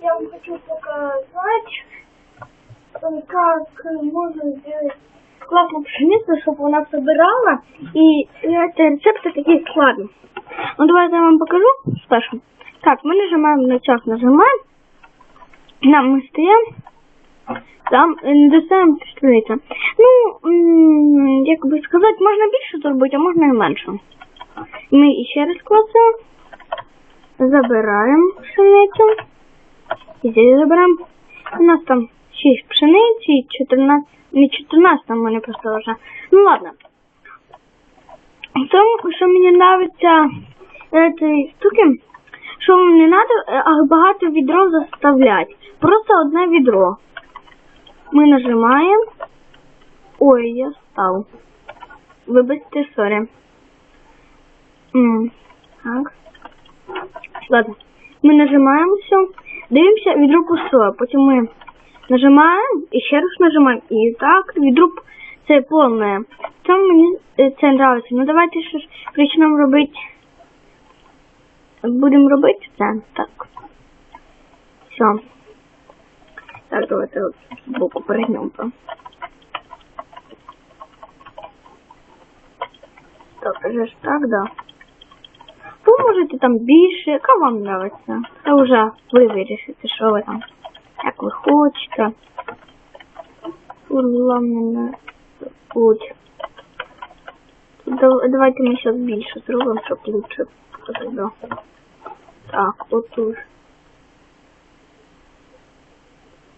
я вам хочу показать, э, как можно сделать классную пшеницу, чтобы она собирала. И это рецепты такие складные. Ну, давайте я вам покажу спершу. Так, мы нажимаем на час, нажимаем. Нам мы стоим. Там е, достаємо пшениця. Ну, м, як би сказати, можна більше зробити, а можна і менше. Ми ще раз клацаємо. Забираємо пшеницю. І здесь забираємо. У нас там 6 пшениці і 14, не 14, там мене просто вже. Ну ладно. Тому, що мені нравиться цієї штуки, що вам не треба багато відро заставляти. Просто одне відро. Ми нажимаємо. Ой, я став. Вибачте, сорі. Так. Ладно. Ми нажимаємо все. Дивимося, відро пустое. Потім ми нажимаємо і ще раз нажимаємо. І так, відро п- це повне. Це мені е, це нравиться. Ну давайте ж почнемо робити. Будемо робити це. Так. Все. Так, давайте от збоку перегнемо. Так, вже ж так, да. Можете там більше, яка вам нравиться. Це вже ви вирішите, що ви там, як ви хочете. Головне путь. Давайте ми зараз більше зробимо, щоб лучше було. Так, отут.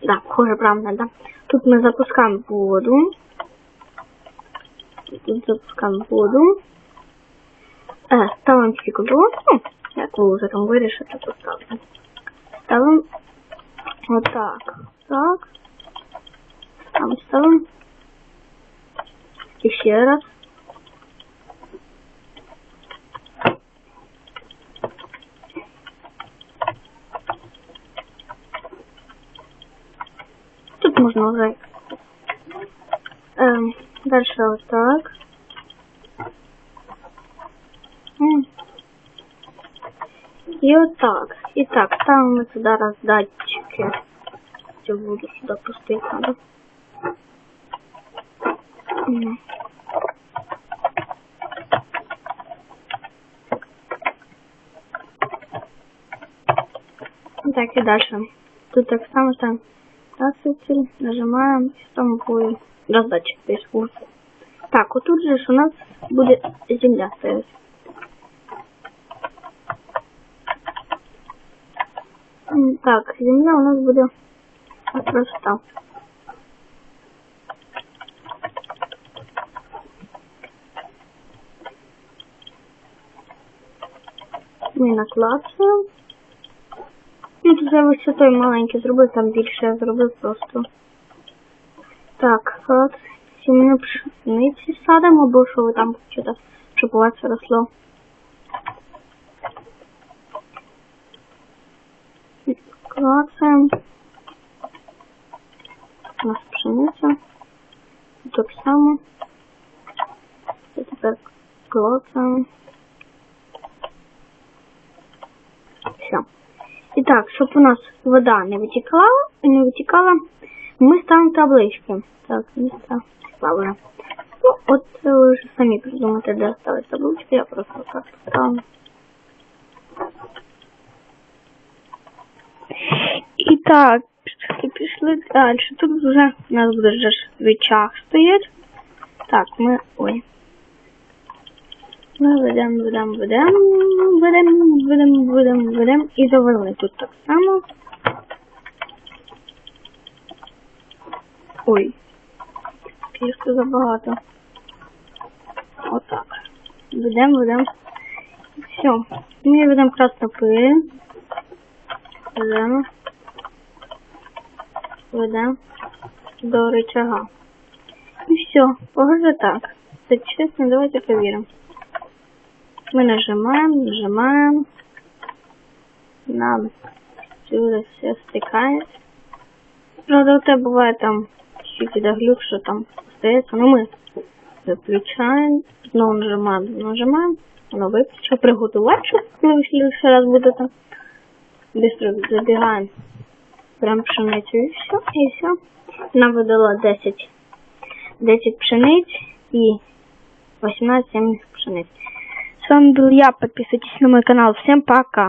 Да, похоже, правильно, да. Тут мы запускаем воду. Тут запускаем воду. Ставимо стекло. Ну, як ви вже там вирішите, то ставимо. Ставимо отак. Так. Там ставимо. І ще раз. Тут можно уже эм, дальше вот так. И вот так. Итак, ставим мы сюда раздатчики. Все буду сюда пустить надо. Так, и дальше. Тут так само там краситель, нажимаем, и там будет раздатчик весь курс. Так, вот тут же у нас будет земля стоять. Так, земля у нас будет просто там. Ми наклацуємо. Ну, тут я ось маленький зробив, там більше я зробив просто. Так, от сім'ю пшениці садимо, або що ви там хочете, щоб у вас росло. Клацаємо. У нас пшениця. Так само. І тепер клацаємо. Все. І так, щоб у нас вода не витікала, не витікала, ми ставимо таблички. Так, місце ставлю. Ну, от ви вже самі придумаєте, де ставити таблички, я просто так ставлю. І так, пішли, далі. Тут вже у нас буде вже рычаг стоять. Так, ми. Ой. Ми ведемо, ведемо, ведемо, ведемо, ведемо, ведемо, ведемо і завели тут так само. Ой. Трішки забагато. Отак. Ведемо, ведемо. Все. Ми ведемо краснопи. Ведемо. Ведемо до рычага. І все. Похоже так. Це чесно, давайте перевіримо. Мы нажимаем, нажимаем. Нам сюда все стыкает. Правда, у тебя бывает там чуть-чуть глюк, что там остается. Но мы выключаем, снова нажимаем, нажимаем. Оно выключило. Приготовать, что мы в следующий раз будет там. Быстро забегаем Беремо пшеницю і все, і все. Нам видало 10, 10 пшениць і 18 семян пшениць. С вами был я, подписывайтесь на мой канал. Всем пока.